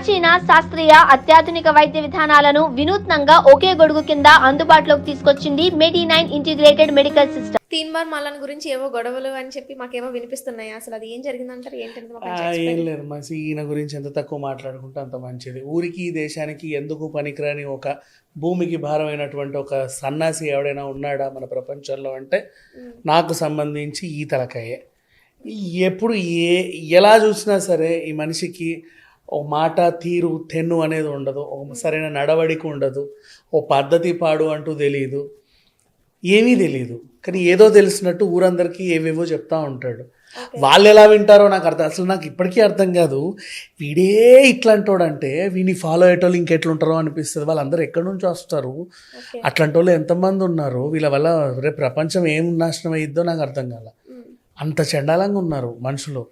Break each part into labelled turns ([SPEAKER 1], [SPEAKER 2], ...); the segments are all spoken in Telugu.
[SPEAKER 1] ప్రాచీన శాస్త్రీయ అత్యాధునిక వైద్య విధానాలను వినూత్నంగా ఒకే గొడుగు కింద అందుబాటులోకి తీసుకొచ్చింది Medi nine integrated medical system.
[SPEAKER 2] Teenmaar Mallan గురించి ఏవో గొడవలు అని చెప్పి మాకేమో వినిపిస్తున్నాయి? అసలు అది ఏం జరిగిందంటారు? ఏంటంటే
[SPEAKER 3] ఏం లేదు. మంచి ఈయన గురించి ఎంత తక్కువ మాట్లాడుకుంటే అంత మంచిది. ఊరికి ఈ దేశానికి ఎందుకు పనికిరాని ఒక భూమికి భారమైనటువంటి ఒక సన్నాసి ఎవడైనా ఉన్నాడా మన ప్రపంచంలో అంటే. నాకు సంబంధించి ఈ తలకాయే ఎప్పుడు ఏ ఎలా చూసినా సరే ఈ మనిషికి ఓ మాట తీరు తెన్ను అనేది ఉండదు ఒక సరైన నడవడిక ఉండదు ఓ పద్ధతి పాడు అంటూ తెలియదు ఏమీ తెలియదు కానీ ఏదో తెలిసినట్టు ఊరందరికీ ఏవేవో చెప్తా ఉంటాడు. వాళ్ళు ఎలా వింటారో నాకు అర్థం అసలు నాకు ఇప్పటికీ అర్థం కాదు. వీడే ఇట్లాంటోడంటే వీని ఫాలో అయ్యేటోళ్ళు ఇంకెట్లుంటారో అనిపిస్తుంది. వాళ్ళందరూ ఎక్కడి నుంచి వస్తారు. అట్లాంటి వాళ్ళు ఎంతమంది ఉన్నారు? వీళ్ళ వల్ల రేపు ప్రపంచం ఏం నాశనం అయ్యిద్దో నాకు అర్థం కాల. అంత చండాలంగా ఉన్నారు మనుషులు.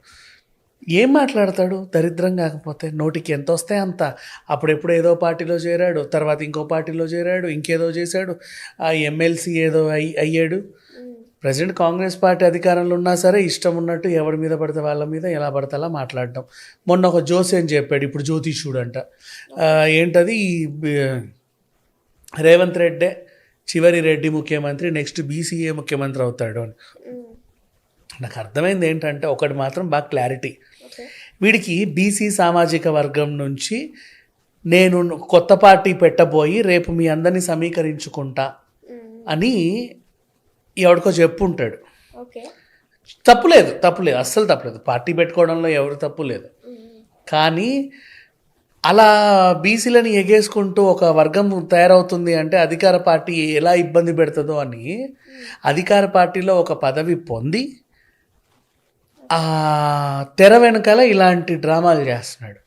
[SPEAKER 3] ఏం మాట్లాడతాడు? దరిద్రం కాకపోతే నోటికి ఎంత వస్తే అంత. అప్పుడెప్పుడు ఏదో పార్టీలో చేరాడు తర్వాత ఇంకో పార్టీలో చేరాడు ఇంకేదో చేశాడు ఆ ఎమ్మెల్సీ ఏదో అయ్యి అయ్యాడు. ప్రజెంట్ కాంగ్రెస్ పార్టీ అధికారంలో ఉన్నా సరే ఇష్టం ఉన్నట్టు ఎవరి మీద పడితే వాళ్ళ మీద ఎలా పడితే అలా మాట్లాడడం. మొన్న ఒక జోసి అని చెప్పాడు ఇప్పుడు జ్యోతిషుడు అంట ఏంటది? రేవంత్ రెడ్డే చివరి రెడ్డి ముఖ్యమంత్రి నెక్స్ట్ బీసీఏ ముఖ్యమంత్రి అవుతాడు అని. నాకు అర్థమైంది ఏంటంటే ఒకటి మాత్రం బాగా క్లారిటీ. వీడికి బీసీ సామాజిక వర్గం నుంచి నేను కొత్త పార్టీ పెట్టబోయి రేపు మీ అందరినీ సమీకరించుకుంటా. అని ఎవడికో చెప్పుంటాడు. తప్పులేదు తప్పులేదు అస్సలు తప్పులేదు. పార్టీ పెట్టుకోవడంలో ఎవరు తప్పు లేదు. కానీ అలా బీసీలని ఎగేసుకుంటూ ఒక వర్గం తయారవుతుంది అంటే అధికార పార్టీ ఎలా ఇబ్బంది పెడుతుందో అని అధికార పార్టీలో ఒక పదవి పొంది ఆ తెర వెనకాల ఇలాంటి డ్రామాలు చేస్తున్నాడు.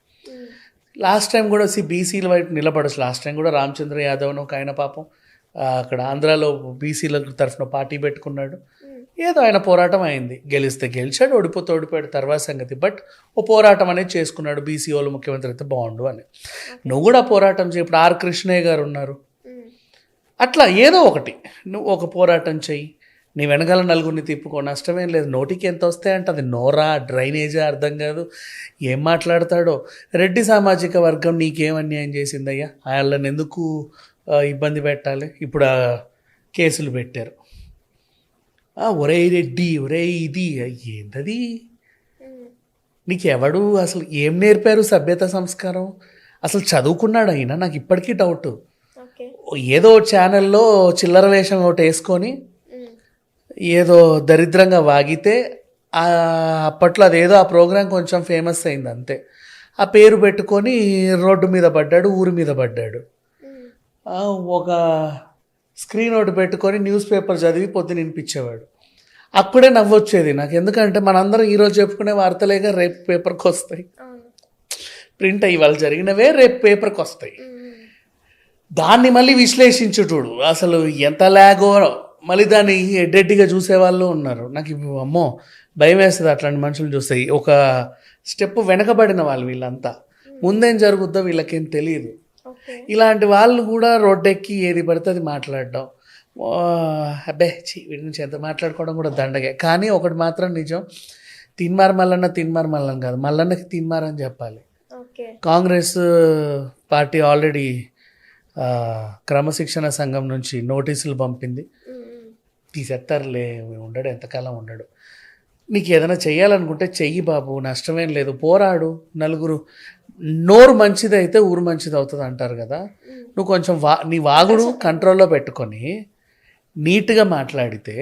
[SPEAKER 3] లాస్ట్ టైం కూడా సి బీసీల వైపు నిలబడచ్చు. లాస్ట్ టైం కూడా రామచంద్ర యాదవ్ ఒక ఆయన పాపం అక్కడ ఆంధ్రాలో బీసీల తరఫున పార్టీ పెట్టుకున్నాడు. ఏదో ఆయన పోరాటం అయింది. గెలిస్తే గెలిచాడు ఓడిపోతే ఓడిపోయాడు తర్వాత సంగతి. బట్ ఓ పోరాటం అనేది చేసుకున్నాడు బీసీ వాళ్ళు ముఖ్యమంత్రి అయితే బాగుండు అని. నువ్వు కూడా పోరాటం చేయి. ఇప్పుడు ఆర్ కృష్ణయ్య గారు ఉన్నారు. అట్లా ఏదో ఒకటి. నువ్వు ఒక పోరాటం చెయ్యి నీ వెనకాల నలుగురిని తిప్పుకో నష్టమేం లేదు. నోటికి ఎంత వస్తే అంటే అది నోరా డ్రైనేజా అర్థం కాదు. ఏం మాట్లాడతాడో? రెడ్డి సామాజిక వర్గం నీకేం అన్యాయం చేసిందయ్యా? వాళ్ళని ఎందుకు ఇబ్బంది పెట్టాలి? ఇప్పుడు కేసులు పెట్టారు. ఆ, ఒరేయ్ రెడ్డి ఒరేయ్ ఇది ఏంటది
[SPEAKER 2] మ్మ్.
[SPEAKER 3] నీకు ఎవడు అసలు ఏం నేర్పారు సభ్యత సంస్కారం? అసలు చదువుకున్నాడు అయినా నాకు ఇప్పటికీ డౌట్ ఏదో ఛానల్లో చిల్లర వేషం ఒకటి వేసుకొని. ఏదో దరిద్రంగా వాగితే అప్పట్లో అదేదో ఆ ప్రోగ్రాం కొంచెం ఫేమస్ అయింది అంతే. ఆ పేరు పెట్టుకొని రోడ్డు మీద పడ్డాడు ఊరి మీద పడ్డాడు. ఒక స్క్రీన్ ఒకటి పెట్టుకొని న్యూస్ పేపర్ చదివి పొద్దున వినిపించేవాడు. అప్పుడే నవ్వొచ్చేది నాకు. ఎందుకంటే మనందరం ఈరోజు చెప్పుకునే వార్తలేగా రేపు పేపర్కి వస్తాయి. ప్రింట్ అయ్యి వాళ్ళు జరిగినవే రేపు పేపర్కి వస్తాయి. దాన్ని మళ్ళీ విశ్లేషించుటుడు. అసలు ఎంత లాగో మళ్ళీ దాన్ని ఎడ్డెడ్డిగా చూసేవాళ్ళు ఉన్నారు. నాకు ఇప్పుడు అమ్మో భయం వేస్తుంది అట్లాంటి మనుషులు చూస్తే. ఒక స్టెప్ వెనకబడిన వాళ్ళు వీళ్ళంతా. ముందేం జరుగుద్దో వీళ్ళకేం తెలియదు ఇలాంటి వాళ్ళు కూడా రోడ్డెక్కి ఏది పడితే అది మాట్లాడడం. అబ్బే ఛీ, వీడి నుంచి ఎంత మాట్లాడుకోవడం కూడా దండగే. కానీ ఒకటి మాత్రం నిజం. తిన్మార్ మల్లన్న తిన్మార్ మల్లన్న కాదు. మల్లన్నకి తిన్మార్ అని చెప్పాలి. కాంగ్రెస్ పార్టీ ఆల్రెడీ క్రమశిక్షణ సంఘం నుంచి నోటీసులు పంపింది. తీసేస్తారులే ఉండడు ఎంతకాలం ఉండడు. నీకు ఏదైనా చెయ్యాలనుకుంటే చెయ్యి బాబు నష్టమేం లేదు పోరాడు. నలుగురు నోరు మంచిది అయితే ఊరు మంచిది అవుతుంది అంటారు కదా. నువ్వు కొంచెం వా నీ వాగుడు కంట్రోల్లో పెట్టుకొని నీట్గా మాట్లాడితే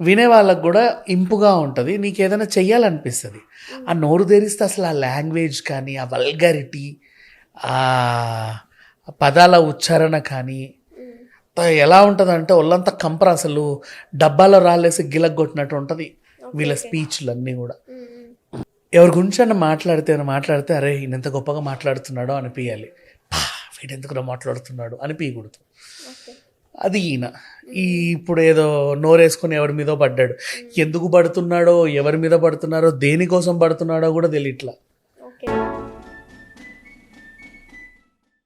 [SPEAKER 3] వినే వాళ్ళకు కూడా ఇంపుగా ఉంటుంది నీకు ఏదైనా చెయ్యాలనిపిస్తుంది. ఆ నోరు తెరిస్తే అసలు ఆ లాంగ్వేజ్ కానీ ఆ వల్గారిటీ ఆ పదాల ఉచ్చారణ కానీ ఎలా ఉంటుంది అంటే ఒళ్ళంతా కంపర అసలు. డబ్బాలో రాళ్ళేసి గిలగొట్టినట్టు ఉంటుంది వీళ్ళ స్పీచ్లు అన్నీ కూడా. ఎవరి గురించి అన్న మాట్లాడితే మాట్లాడితే అరే ఈయన ఎంత గొప్పగా మాట్లాడుతున్నాడో అనిపించాలి "పా, వీడెందుకురా మాట్లాడుతున్నాడు? అనిపించకూడదు అది ఈయన. ఈ ఇప్పుడు ఏదో నోరేసుకొని ఎవరి మీదో పడ్డాడు. ఎందుకు పడుతున్నాడో ఎవరి మీద పడుతున్నారో దేనికోసం పడుతున్నాడో కూడా తెలియట్లా.